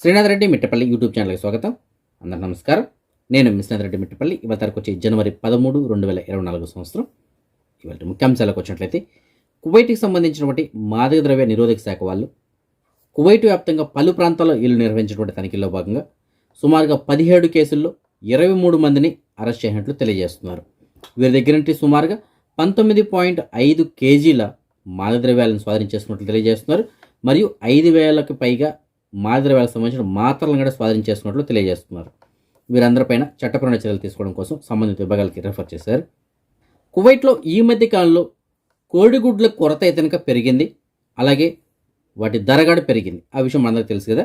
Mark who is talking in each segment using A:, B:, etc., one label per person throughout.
A: Srinath Reddy Mittapalli YouTube ఛానల్కి స్వాగతం. అందరు నమస్కారం. నేను మిశ్రీనాథ్ రెడ్డి మిట్టపల్లి. ఇవాళ తరకు వచ్చి జనవరి పదమూడు రెండు వేల ఇరవై నాలుగు సంవత్సరం. ఇవాళ ముఖ్యాంశాలకు వచ్చినట్లయితే కువైట్కి సంబంధించినటువంటి మాదక ద్రవ్య నిరోధక శాఖ వాళ్ళు కువైట్ వ్యాప్తంగా పలు ప్రాంతాల్లో వీళ్ళు నిర్వహించినటువంటి తనిఖీల్లో భాగంగా సుమారుగా పదిహేడు కేసుల్లో ఇరవై మూడు మందిని అరెస్ట్ చేసినట్లు తెలియజేస్తున్నారు. వీరి దగ్గర నుండి సుమారుగా పంతొమ్మిది పాయింట్ ఐదు కేజీల మాదద్రవ్యాలను స్వాధీనం చేసుకున్నట్లు తెలియజేస్తున్నారు. మరియు ఐదు వేలకు పైగా మాదద్రవ్యాలకు సంబంధించిన మాత్రలను కూడా స్వాధీనం చేసుకున్నట్లు తెలియజేస్తున్నారు. వీరందరిపైన చట్టపరమైన చర్యలు తీసుకోవడం కోసం సంబంధిత విభాగాలకి రెఫర్ చేశారు. కువైట్లో ఈ మధ్య కాలంలో కోడిగుడ్ల కొరత అయితే పెరిగింది. అలాగే వాటి ధర కూడా పెరిగింది. ఆ విషయం మనందరికి తెలుసు కదా.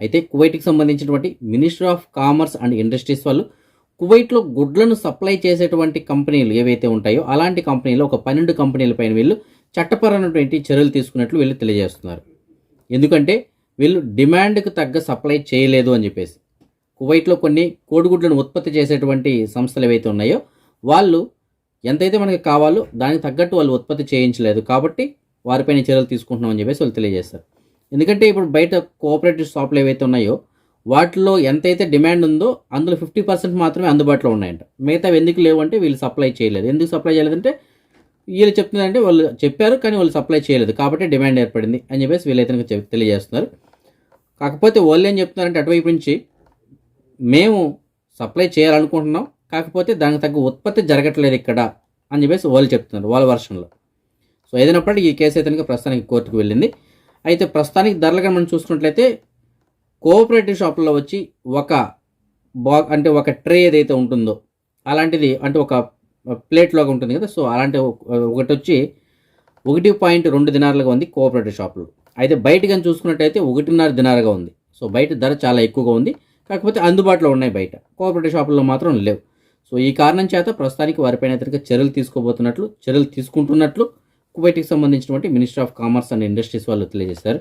A: అయితే కువైట్కి సంబంధించినటువంటి minister of commerce and industries వాళ్ళు కువైట్లో గుడ్లను సప్లై చేసేటువంటి కంపెనీలు ఏవైతే ఉంటాయో అలాంటి కంపెనీలు ఒక పన్నెండు కంపెనీల పైన వీళ్ళు చట్టపరమైనటువంటి చర్యలు తీసుకున్నట్లు వీళ్ళు తెలియజేస్తున్నారు. ఎందుకంటే వీళ్ళు డిమాండ్కి తగ్గ సప్లై చేయలేదు అని చెప్పేసి. కువైట్లో కొన్ని కోడిగుడ్లను ఉత్పత్తి చేసేటువంటి సంస్థలు ఏవైతే ఉన్నాయో వాళ్ళు ఎంతైతే మనకి కావాలో దానికి తగ్గట్టు వాళ్ళు ఉత్పత్తి చేయించలేదు. కాబట్టి వారిపైన చర్యలు తీసుకుంటున్నామని చెప్పేసి వాళ్ళు తెలియజేస్తారు. ఎందుకంటే ఇప్పుడు బయట కోఆపరేటివ్ షాపులు ఏవైతే ఉన్నాయో వాటిలో ఎంతైతే డిమాండ్ ఉందో అందులో ఫిఫ్టీ పర్సెంట్ మాత్రమే అందుబాటులో ఉన్నాయంట. మిగతా ఎందుకు లేవు అంటే వీళ్ళు సప్లై చేయలేదు. ఎందుకు సప్లై చేయలేదంటే వీళ్ళు చెప్తుందంటే వాళ్ళు చెప్పారు కానీ వాళ్ళు సప్లై చేయలేదు. కాబట్టి డిమాండ్ ఏర్పడింది అని చెప్పేసి వీళ్ళైతే చెప్- తెలియజేస్తున్నారు. కాకపోతే వాళ్ళు ఏం చెప్తున్నారంటే అటువైపు నుంచి మేము సప్లై చేయాలనుకుంటున్నాం. కాకపోతే దానికి తగ్గ ఉత్పత్తి జరగట్లేదు ఇక్కడ అని చెప్పేసి వాళ్ళు చెప్తున్నారు వాళ్ళ వర్షన్లో సో ఏదైనప్పటికీ ఈ కేసు అయితే కనుక ప్రస్తుతానికి కోర్టుకు వెళ్ళింది. అయితే ప్రస్తుతానికి ధరలు కనుక మనం చూసుకున్నట్లయితే కోఆపరేటివ్ షాపుల్లో వచ్చి ఒక బా అంటే ఒక ట్రే ఏదైతే ఉంటుందో అలాంటిది అంటే ఒక ప్లేట్లోగా ఉంటుంది కదా సో అలాంటి ఒకటి వచ్చి ఒకటి పాయింట్ రెండు దినారులుగా ఉంది కోఆపరేటివ్ షాపులు. అయితే బయట కానీ చూసుకున్నట్టయితే ఒకటిన్నర దినారుగా ఉంది. సో బయట ధర చాలా ఎక్కువగా ఉంది. కాకపోతే అందుబాటులో ఉన్నాయి బయట. కోఆపరేటివ్ షాపుల్లో మాత్రం లేవు. సో ఈ కారణం చేత ప్రస్తుతానికి వారిపైన అయితే చర్యలు తీసుకోబోతున్నట్లు చర్యలు తీసుకుంటున్నట్లు కువైట్కి సంబంధించినటువంటి minister of commerce and industries వాళ్ళు తెలియజేశారు.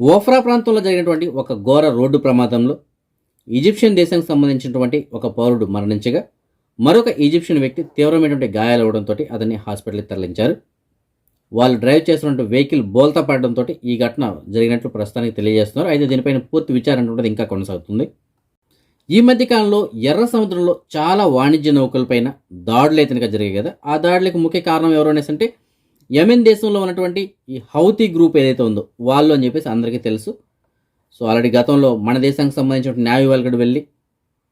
A: ఓఫ్రా ప్రాంతంలో జరిగినటువంటి ఒక ఘోర రోడ్డు ప్రమాదంలో ఈజిప్షియన్ దేశానికి సంబంధించినటువంటి ఒక పౌరుడు మరణించగా మరొక ఈజిప్షియన్ వ్యక్తి తీవ్రమైనటువంటి గాయాలవడంతో అతన్ని హాస్పిటల్కి తరలించారు. వాళ్ళు డ్రైవ్ చేస్తున్నటువంటి వెహికల్ బోల్తా పడడంతో ఈ ఘటన జరిగినట్లు ప్రస్తుతానికి తెలియజేస్తున్నారు. అయితే దీనిపైన పూర్తి విచారణ అనేది ఇంకా కొనసాగుతుంది. ఈ మధ్య కాలంలో ఎర్ర సముద్రంలో చాలా వాణిజ్య నౌకలపైన దాడులు అయితే జరిగాయి కదా. ఆ దాడులకు ముఖ్య కారణం ఎవరు అనేసి అంటే యమెన్ దేశంలో ఉన్నటువంటి ఈ హౌతీ గ్రూప్ ఏదైతే ఉందో వాళ్ళు అని చెప్పేసి అందరికీ తెలుసు. సో ఆల్రెడీ గతంలో మన దేశానికి సంబంధించిన న్యాయ వాళ్ళు కూడా వెళ్ళి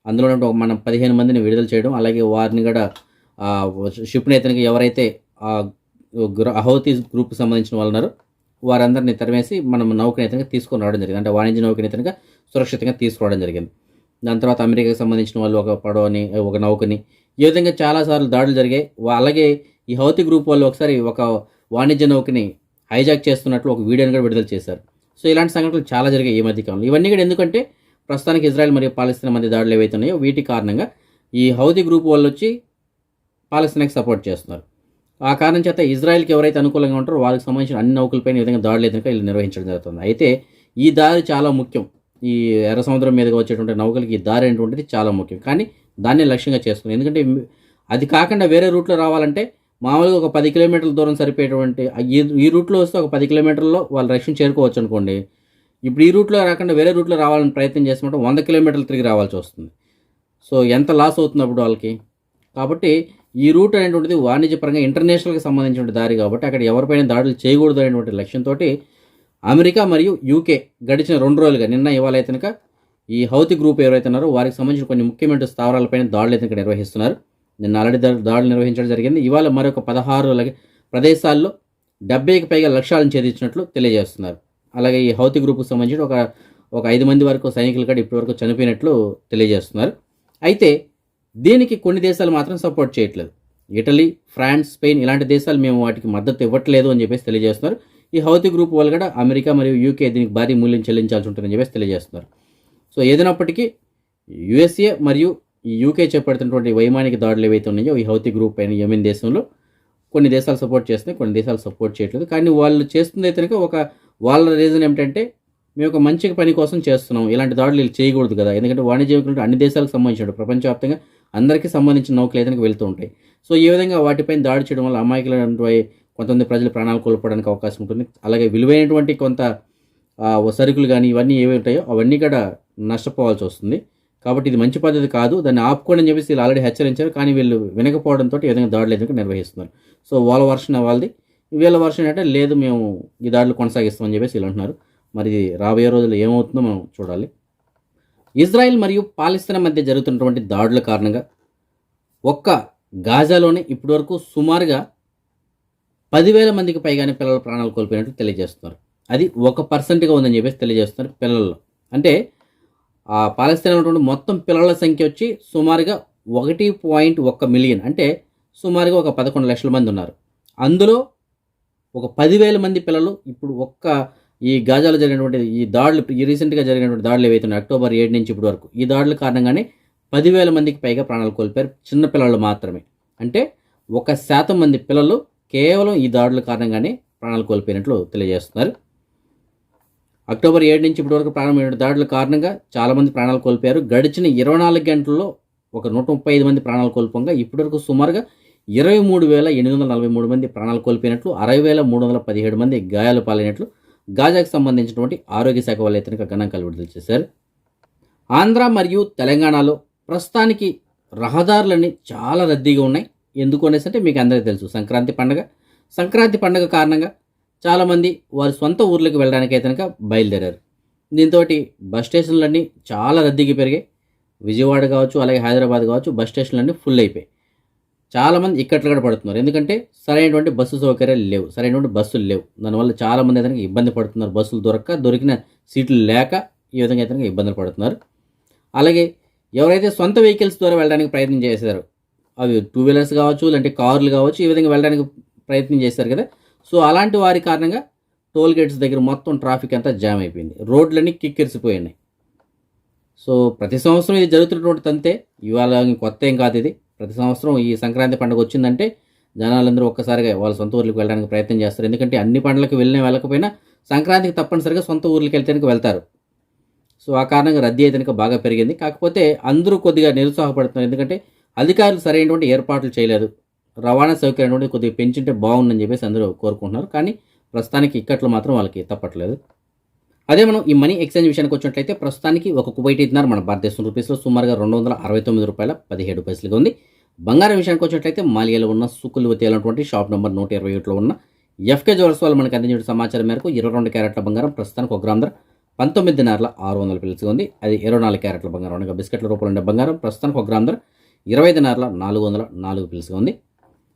A: అందులో మనం పదిహేను మందిని విడుదల చేయడం అలాగే వారిని కూడా షిప్ నేతనికి ఎవరైతే ఆ హౌతీ గ్రూప్కి సంబంధించిన వాళ్ళు ఉన్నారో వారందరినీ తరిమేసి మనం నౌకని అయితే తీసుకొని రావడం జరిగింది. అంటే వాణిజ్య నౌకని సురక్షితంగా తీసుకురావడం జరిగింది. దాని తర్వాత అమెరికాకి సంబంధించిన వాళ్ళు ఒక పడవని ఒక నౌకని ఈ విధంగా చాలాసార్లు దాడులు జరిగాయి. వా- అలాగే ఈ హౌతి గ్రూప్ వాళ్ళు ఒకసారి ఒక వాణిజ్య నౌకని హైజాక్ చేస్తున్నట్లు ఒక వీడియోని కూడా విడుదల చేశారు. సో ఇలాంటి సంఘటనలు చాలా జరిగాయి ఈ మధ్య కాలంలో. ఇవన్నీ కూడా ఎందుకంటే ప్రస్తుతానికి ఇజ్రాయెల్ మరియు పాలస్తీనా మధ్య దాడులు ఏవైతే ఉన్నాయో వీటి కారణంగా ఈ హౌతి గ్రూప్ వాళ్ళు వచ్చి పాలస్తీనాకి సపోర్ట్ చేస్తున్నారు. ఆ కారణం చేత ఇజ్రాయెల్కి ఎవరైతే అనుకూలంగా ఉంటారో వాళ్ళకి సంబంధించిన అన్ని నౌకలపైన ఈ విధంగా దాడులు అయితే వీళ్ళు నిర్వహించడం జరుగుతుంది. అయితే ఈ దారి చాలా ముఖ్యం. ఈ ఎర్ర సముద్రం మీదగా వచ్చేటువంటి నౌకలకి ఈ దారి అనేటువంటిది చాలా ముఖ్యం. కానీ దాన్ని లక్ష్యంగా చేసుకుని ఎందుకంటే అది కాకుండా వేరే రూట్లో రావాలంటే మామూలుగా ఒక పది కిలోమీటర్ల దూరం సరిపోయేటువంటి ఈ ఈ రూట్లో వస్తే ఒక పది కిలోమీటర్లో వాళ్ళు రష్యను చేరుకోవచ్చు అనుకోండి. ఇప్పుడు ఈ రూట్లో రాకుండా వేరే రూట్లో రావాలని ప్రయత్నం చేసినప్పుడు వంద కిలోమీటర్లు తిరిగి రావాల్సి వస్తుంది. సో ఎంత లాస్ అవుతుంది అప్పుడు వాళ్ళకి? కాబట్టి ఈ రూట్ అనేటువంటిది వాణిజ్యపరంగా ఇంటర్నేషనల్కి సంబంధించిన దారి కాబట్టి అక్కడ ఎవరిపైన దాడులు చేయకూడదు అనేటువంటి లక్ష్యంతో అమెరికా మరియు యూకే గడిచిన రెండు రోజులుగా నిన్న ఇవాళ అయితే ఈ హౌతి గ్రూప్ ఎవరైతే ఉన్నారో వారికి సంబంధించిన కొన్ని ముఖ్యమైన స్థావరాలపైన దాడులు అయితే ఇక్కడ నిర్వహిస్తున్నారు. నిన్న ఆల్రెడీ దాడులు నిర్వహించడం జరిగింది. ఇవాళ మరొక పదహారు ప్రదేశాల్లో డెబ్బైకి పైగా లక్ష్యాలను ఛేదించినట్లు తెలియజేస్తున్నారు. అలాగే ఈ హౌతి గ్రూప్కి సంబంధించి ఒక ఒక ఐదు మంది వరకు సైనికులు కూడా ఇప్పటివరకు చనిపోయినట్లు తెలియజేస్తున్నారు. అయితే దీనికి కొన్ని దేశాలు మాత్రం సపోర్ట్ చేయట్లేదు. ఇటలీ ఫ్రాన్స్ స్పెయిన్ ఇలాంటి దేశాలు మేము వాటికి మద్దతు ఇవ్వట్లేదు అని చెప్పేసి తెలియజేస్తున్నారు. ఈ హౌతి గ్రూప్ వాళ్ళు కూడా అమెరికా మరియు యూకే దీనికి భారీ మూల్యం చెల్లించాల్సి ఉంటుందని చెప్పేసి తెలియజేస్తున్నారు. సో ఏదైనప్పటికీ యుఎస్ఏ మరియు ఈ యూకే చేపడుతున్నటువంటి వైమానిక దాడులు ఏవైతే ఉన్నాయో ఈ హౌతి గ్రూప్ అయిన యెమెన్ దేశంలో కొన్ని దేశాలు సపోర్ట్ చేస్తున్నాయి కొన్ని దేశాలు సపోర్ట్ చేయట్లేదు. కానీ వాళ్ళు చేస్తుంది అయితే కనుక ఒక వాళ్ళ రీజన్ ఏమిటంటే మేము ఒక మంచి పని కోసం చేస్తున్నాం. ఇలాంటి దాడులు వీళ్ళు చేయకూడదు కదా. ఎందుకంటే వాణిజ్యకులు అన్ని దేశాలకు సంబంధించిన ప్రపంచవ్యాప్తంగా అందరికీ సంబంధించిన నౌకలు ఏదైనా వెళ్తూ ఉంటాయి. సో ఈ విధంగా వాటిపైన దాడి చేయడం వల్ల అమాయకులైనటువంటి కొంతమంది ప్రజలు ప్రాణాలు కోల్పోవడానికి అవకాశం ఉంటుంది. అలాగే విలువైనటువంటి కొంత సరుకులు కానీ ఇవన్నీ ఏవి ఉంటాయో అవన్నీ కూడా నష్టపోవాల్సి వస్తుంది. కాబట్టి ఇది మంచి పద్ధతి కాదు. దాన్ని ఆపుకోండి అని చెప్పేసి వీళ్ళు ఆల్రెడీ హెచ్చరించారు. కానీ వీళ్ళు వినకపోవడంతో ఈ విధంగా దాడులు ఎందుకు నిర్వహిస్తున్నారు. సో వాళ్ళ వర్షన్ వాళ్ళది. వీళ్ళ వర్షన్ అంటే లేదు మేము ఈ దాడులు కొనసాగిస్తామని చెప్పేసి వీళ్ళు అంటున్నారు. మరి రాబోయే రోజుల్లో ఏమవుతుందో మనం చూడాలి. ఇజ్రాయెల్ మరియు పాలిస్తీనా మధ్య జరుగుతున్నటువంటి దాడుల కారణంగా ఒక్క గాజాలోనే ఇప్పటివరకు సుమారుగా పదివేల మందికి పైగానే పిల్లల ప్రాణాలు కోల్పోయినట్లు తెలియజేస్తున్నారు. అది ఒక పర్సెంట్గా ఉందని చెప్పేసి తెలియజేస్తున్నారు పిల్లల్లో. అంటే పాలస్తీన్ ఉన్నటువంటి మొత్తం పిల్లల సంఖ్య వచ్చి సుమారుగా ఒకటి పాయింట్ ఒక్క మిలియన్. అంటే సుమారుగా ఒక పదకొండు లక్షల మంది ఉన్నారు. అందులో ఒక పదివేల మంది పిల్లలు ఇప్పుడు ఒక్క ఈ గాజాలో జరిగినటువంటి ఈ దాడులు ఈ రీసెంట్గా జరిగినటువంటి దాడులు ఏవైతున్నాయి అక్టోబర్ ఏడు నుంచి ఇప్పటి వరకు ఈ దాడుల కారణంగానే పదివేల మందికి పైగా ప్రాణాలు కోల్పోయారు చిన్న పిల్లలు మాత్రమే. అంటే ఒక శాతం మంది పిల్లలు కేవలం ఈ దాడుల కారణంగానే ప్రాణాలు కోల్పోయినట్లు తెలియజేస్తున్నారు. అక్టోబర్ ఏడు నుంచి ఇప్పటి వరకు ప్రారంభమైన దాడుల కారణంగా చాలామంది ప్రాణాలు కోల్పోయారు. గడిచిన ఇరవై నాలుగు గంటల్లో ఒక నూట ముప్పై ఐదు మంది ప్రాణాలు కోల్పోగా ఇప్పటివరకు సుమారుగా ఇరవై మూడు వేల ఎనిమిది వందల నలభై మూడు మంది ప్రాణాలు కోల్పోయినట్లు అరవై వేల మూడు వందల పదిహేడు మంది గాయాలు పాలైనట్లు గాజాకు సంబంధించినటువంటి ఆరోగ్య శాఖ వాళ్ళు ఎత్తున గణాంకాలు విడుదల చేశారు. ఆంధ్ర మరియు తెలంగాణలో ప్రస్తుతానికి రహదారులన్నీ చాలా రద్దీగా ఉన్నాయి. ఎందుకు అనేసి అంటే మీకు అందరికీ తెలుసు సంక్రాంతి పండగ. సంక్రాంతి పండగ కారణంగా చాలామంది వారి సొంత ఊర్లకు వెళ్ళడానికి కనుక బయలుదేరారు. దీంతో బస్ స్టేషన్లన్నీ చాలా రద్దీకి పెరిగాయి. విజయవాడ కావచ్చు అలాగే హైదరాబాద్ కావచ్చు బస్ స్టేషన్లన్నీ ఫుల్ అయిపోయాయి. చాలామంది ఇక్కట్లు కూడా పడుతున్నారు. ఎందుకంటే సరైనటువంటి బస్సు సౌకర్యాలు లేవు. సరైనటువంటి బస్సులు లేవు. దానివల్ల చాలామంది అయితే ఇబ్బంది పడుతున్నారు. బస్సులు దొరక్క దొరికిన సీట్లు లేక ఈ విధంగా అయితే ఇబ్బందులు పడుతున్నారు. అలాగే ఎవరైతే సొంత వెహికల్స్ ద్వారా వెళ్ళడానికి ప్రయత్నం చేశారు అవి టూ వీలర్స్ కావచ్చు లేదంటే కార్లు కావచ్చు ఈ విధంగా వెళ్ళడానికి ప్రయత్నం చేశారు కదా సో అలాంటి వారి కారణంగా టోల్ గేట్స్ దగ్గర మొత్తం ట్రాఫిక్ అంతా జామ్ అయిపోయింది. రోడ్లన్నీ కిక్కిరిసిపోయినాయి. సో ప్రతి సంవత్సరం ఇది జరుగుతున్నటువంటి తంతే. ఇవాళ కొత్త ఏం కాదు ఇది. ప్రతి సంవత్సరం ఈ సంక్రాంతి పండుగ వచ్చిందంటే జనాలందరూ ఒక్కసారిగా వాళ్ళ సొంత ఊర్లకు వెళ్ళడానికి ప్రయత్నం చేస్తారు. ఎందుకంటే అన్ని పండ్లకు వెళ్ళినా వెళ్ళకపోయినా సంక్రాంతికి తప్పనిసరిగా సొంత ఊర్లకు వెళ్తే వెళ్తారు. సో ఆ కారణంగా రద్దీ అయితే బాగా పెరిగింది. కాకపోతే అందరూ కొద్దిగా నిరుత్సాహపడుతున్నారు. ఎందుకంటే అధికారులు సరైనటువంటి ఏర్పాట్లు చేయలేదు. రవాణా సౌకర్యం అనేది కొద్దిగా పెంచుంటే బాగుందని చెప్పేసి అందరూ కోరుకుంటున్నారు. కానీ ప్రస్తుతానికి ఇక్కట్లు మాత్రం వాళ్ళకి తప్పట్లేదు అదే మనం ఈ మనీ ఎక్స్చేంజ్ విషయానికి వచ్చినట్లయితే ప్రస్తుతానికి ఒక కువైట్ ఇద్దరు మన భారతదేశం రూపీస్లో. సుమారుగా రెండు వందల అరవై తొమ్మిది రూపాయల పదిహేడు పైసలుగా ఉంది. బంగారం విషయానికి వచ్చినట్లయితే మాలియాలో ఉన్న సుకులు తేలినటువంటి షాప్ నెంబర్ నూట ఇరవై ఒకటిలో ఉన్న ఎఫ్కే జ్యువెల్స్ వాళ్ళు మనకు అందించిన సమాచారం మేరకు ఇరవై రెండు క్యారెట్ల బంగారం ప్రస్తుతానికి ఒక గ్రామ్ ధర పంతొమ్మిది నెలల ఆరు వందల పిలుచుగా ఉంది. అది ఇరవై నాలుగు క్యారెట్ల బంగారం అనగా బిస్కెట్ల రూపంలో ఉండే బంగారం ప్రస్తుతానికి ఒక గ్రామ్ ధర ఇరవై ఐదు నెలల నాలుగు వందల నాలుగు పిలుచుగా ఉంది.